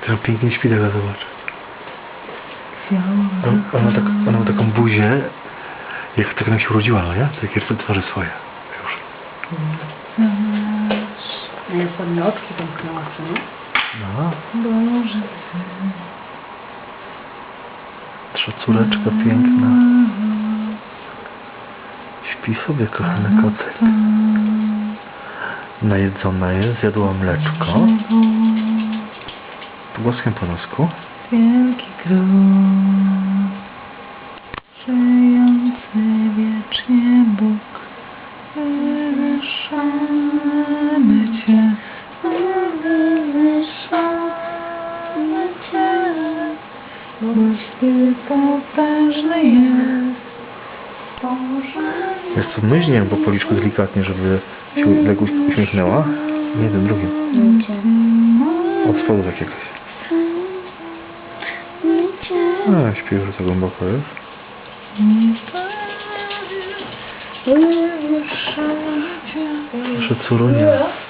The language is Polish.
Teraz pięknie śpi taka, zobacz. Ona, ona, tak, ona ma taką buzię, jak tak nam się urodziła, no nie? Takie twarze swoje. Już. No ja ładne oczki zamknęła, co nie? No, Boże. nasza córeczka piękna. Śpi sobie, kochany kotek. Najedzona jest, zjadła mleczko. Pogłoskiem po nosku. Wielki grób, żyjący wiecznie Bóg, wywyższamy Cię, wywyższamy Cię, Ty potężny jest. Jest to myźnie po policzku delikatnie, żeby się lekko uśmiechnęła. Nie tym drugim. Od spodu jakiegoś. A, śpi już za głęboko Cię. Proszę córunia.